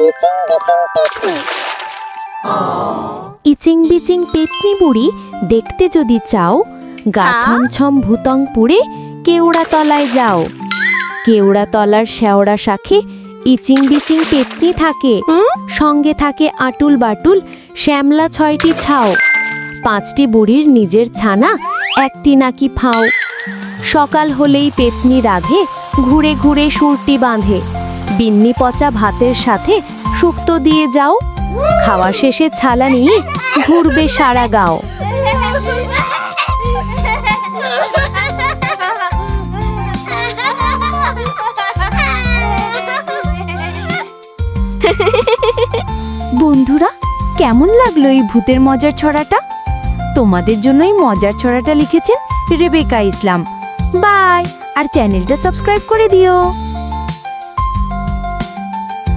ইচিং বিচিং পেতনি। ইচিং বিচিং পেতনি বুড়ি দেখতে যদি চাও গা হ্যাঁ? ছমছম ভূতং পুড়ে কেওড়া তলায় যাও। কেওড়া তলার শেওড়া শাখে ইচিং বিচিং পেতনি থাকে। সঙ্গে থাকে আটুল বাটুল শ্যামলা ছয়টি ছাও। পাঁচটি বুড়ির নিজের ছানা একটি নাকি ফাও। সকাল হলেই পেতনি রাধে ঘুরে ঘুরে সুরটি বাঁধে। বিন্নি পচা ভাতের সাথে শুক্তো দিয়ে যাও। খাওয়া শেষে ছালা নিয়ে ঘুরবে সারা গাও। বন্ধুরা, কেমন লাগল এই ভূতের মজার ছড়াটা? তোমাদের জন্য এই মজার ছড়াটা লিখেছেন রেবেকা ইসলাম। বাই, আর চ্যানেলটা সাবস্ক্রাইব করে দিও।